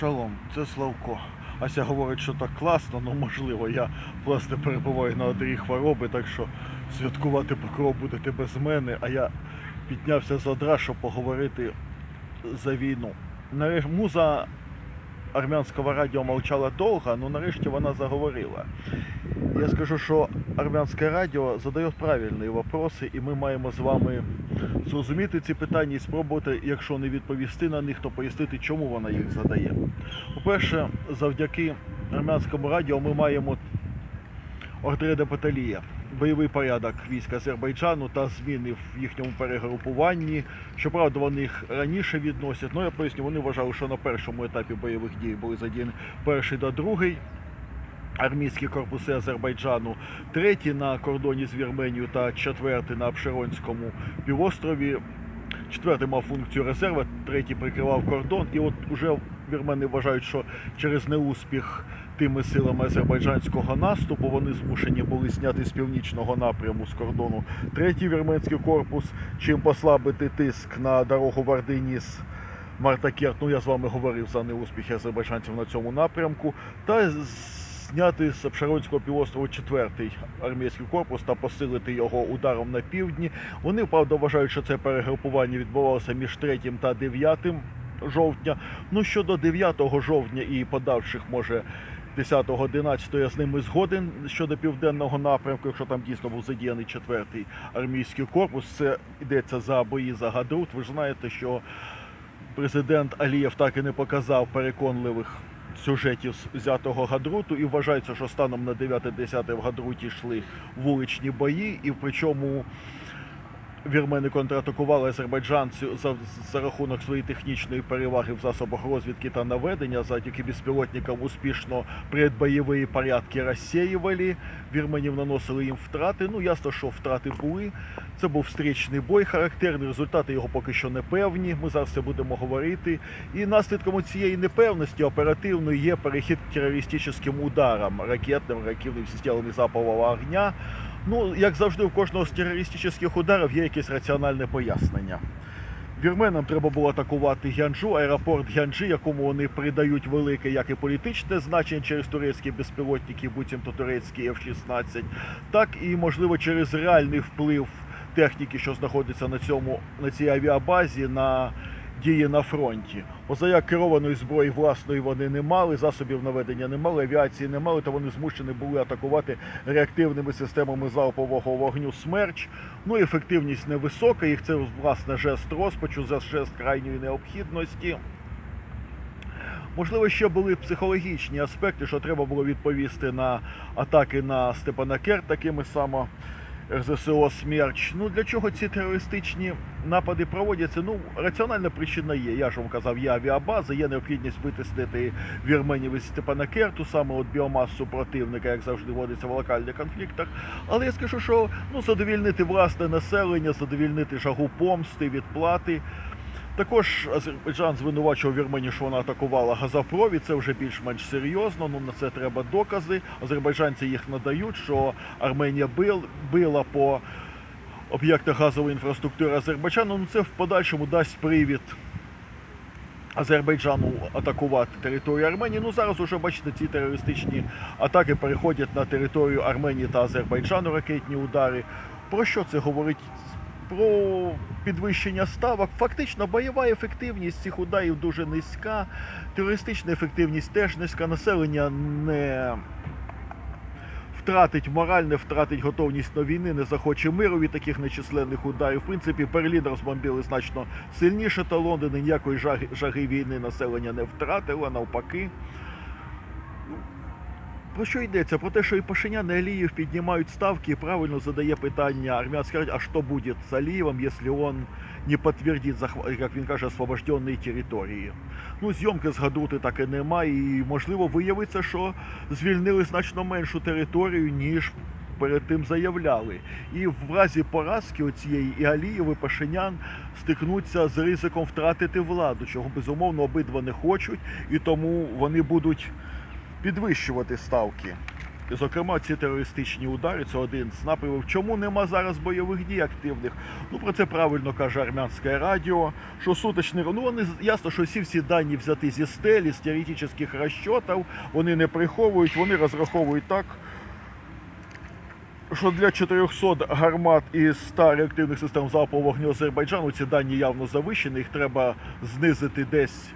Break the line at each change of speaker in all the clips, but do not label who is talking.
Шалом, це Славко. Ася говорить, що так класно, але можливо, я власне перебуваю на одрі хвороби, так що святкувати покров будете без мене, а я піднявся з одра, щоб поговорити за війну. Муза армянського радіо мовчала довго, але нарешті вона заговорила. Я скажу, що армянське радіо задає правильні вопроси, і ми маємо з вами зрозуміти ці питання і спробувати, якщо не відповісти на них, то пояснити, чому вона їх задає. По-перше, завдяки армянському радіо ми маємо Ордреда Баталія, бойовий порядок військ Азербайджану та зміни в їхньому перегрупуванні. Щоправда, вони їх раніше відносять. Ну я поясню, вони вважали, що на першому етапі бойових дій були задіяні перший та другий. Армійські корпуси Азербайджану, третій на кордоні з Вірменією та четвертий на Обширонському півострові. Четвертий мав функцію резерва, третій прикривав кордон. І от уже вірмени вважають, що через неуспіх тими силами азербайджанського наступу вони змушені були зняти з північного напряму з кордону третій вірменський корпус, чим послабити тиск на дорогу Вардиніс. Мартакерт, ну я з вами говорив за неуспіхи азербайджанців на цьому напрямку, та зняти з Обширонського півострову четвертий армійський корпус та посилити його ударом на півдні. Вони правда вважають, що це перегрупування відбувалося між 3 та 9 жовтня. Ну щодо 9 жовтня і подальших, може. 10-11 я з ними згоден щодо південного напрямку, якщо там дійсно був задіяний четвертий армійський корпус. Це йдеться за бої за Гадрут. Ви ж знаєте, що президент Алієв так і не показав переконливих сюжетів взятого Гадруту, і вважається, що станом на 9-10 в Гадруті йшли вуличні бої, і причому вірмени контратакували азербайджанців за, за рахунок своєї технічної переваги в засобах розвідки та наведення. Завдяки безпілотникам успішно предбойові порядки розсіювали. Вірменів наносили їм втрати. Ну ясно, що втрати були. Це був встрічний бой, характерний. Результати його поки що не певні. Ми зараз це будемо говорити. І наслідком цієї непевності оперативно є перехід терористичним ударам ракетним, реактивним системами залпового огня. Ну, як завжди, у кожного з терористичних ударів є якесь раціональне пояснення. Вірменам треба було атакувати Гянджу, аеропорт Гянджі, якому вони придають велике як і політичне значення через турецькі безпілотники, буцімто турецькі F-16, так і, можливо, через реальний вплив техніки, що знаходиться на цьому на цій авіабазі, на дії на фронті. Позаяк керованої зброї власної вони не мали, засобів наведення не мали, авіації не мали, то вони змушені були атакувати реактивними системами залпового вогню смерч. Ну ефективність невисока. Їх це власне жест розпачу, жест крайньої необхідності. Можливо, ще були психологічні аспекти, що треба було відповісти на атаки на Степанакерт такими само РЗСО Смерч. Ну для чого ці терористичні напади проводяться? Ну, раціональна причина є. Я ж вам казав, є авіабаза, є необхідність витиснити вірменів із Степанакерту, саме от біомасу противника, як завжди водиться в локальних конфліктах. Але я скажу, що ну, задовільнити власне населення, задовільнити жагу помсти, відплати. Також Азербайджан звинувачував Вірменію, що вона атакувала газопровід. Це вже більш-менш серйозно. Ну на це треба докази. Азербайджанці їх надають, що Арменія бил, била по об'єктах газової інфраструктури Азербайджану. Ну це в подальшому дасть привід Азербайджану атакувати територію Арменії. Ну зараз уже бачите, ці терористичні атаки переходять на територію Арменії та Азербайджану ракетні удари. Про що це говорить? Про підвищення ставок. Фактично бойова ефективність цих ударів дуже низька, терористична ефективність теж низька. Населення не втратить мораль, не втратить готовність до війни, не захоче миру від таких нечисленних ударів. В принципі, Берлін розбомбили значно сильніше та Лондон. Ніякої жаги війни населення не втратило, навпаки. Про що йдеться? Про те, що і Пашинян, і Алиев піднімають ставки і правильно задає питання армянська радіо, а що буде з Алиевым, якщо він не підтвердить, як він каже, освобождені території. Ну, зйомки з Гадрути так і немає, і можливо виявиться, що звільнили значно меншу територію, ніж перед тим заявляли. І в разі поразки оцієї і Алієв, і Пашинян стикнуться з ризиком втратити владу, чого безумовно обидва не хочуть, і тому вони будуть підвищувати ставки. Зокрема, ці терористичні удари це один з напрямів. Чому нема зараз бойових дій активних? Ну про це правильно каже армянське радіо. Що суточні ну вони ясно, що всі всі дані взяті зі стелі, з теоретичних розчотів, вони не приховують, вони розраховують так. Що для 400 гармат і 100 реактивних систем залпового вогню Азербайджану ці дані явно завищені, їх треба знизити десь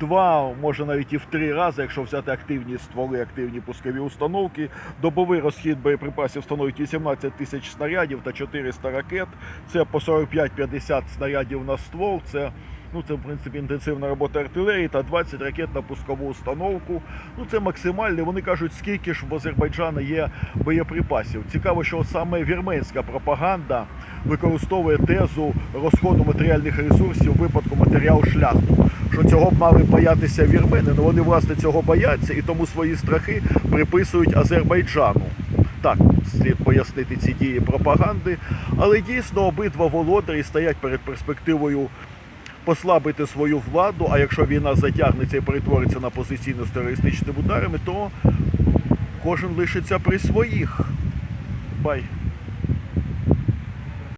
два, може навіть і в три рази, якщо взяти активні стволи, активні пускові установки. Добовий розхід боєприпасів становить 18 тисяч снарядів та 400 ракет. Це по 45-50 снарядів на ствол. Це Ну, це в принципі інтенсивна робота артилерії та 20 ракет на пускову установку. Ну це максимальне. Вони кажуть, скільки ж в Азербайджана є боєприпасів. Цікаво, що саме вірменська пропаганда використовує тезу розходу матеріальних ресурсів в випадку матеріал шляхту. Що цього б мали боятися вірмени, але вони власне цього бояться і тому свої страхи приписують Азербайджану. Так, слід пояснити ці дії пропаганди, але дійсно обидва володарі стоять перед перспективою послабити свою владу. А якщо війна затягнеться і перетвориться на позиційну з терористичними ударами, то кожен лишиться при своїх. Бай.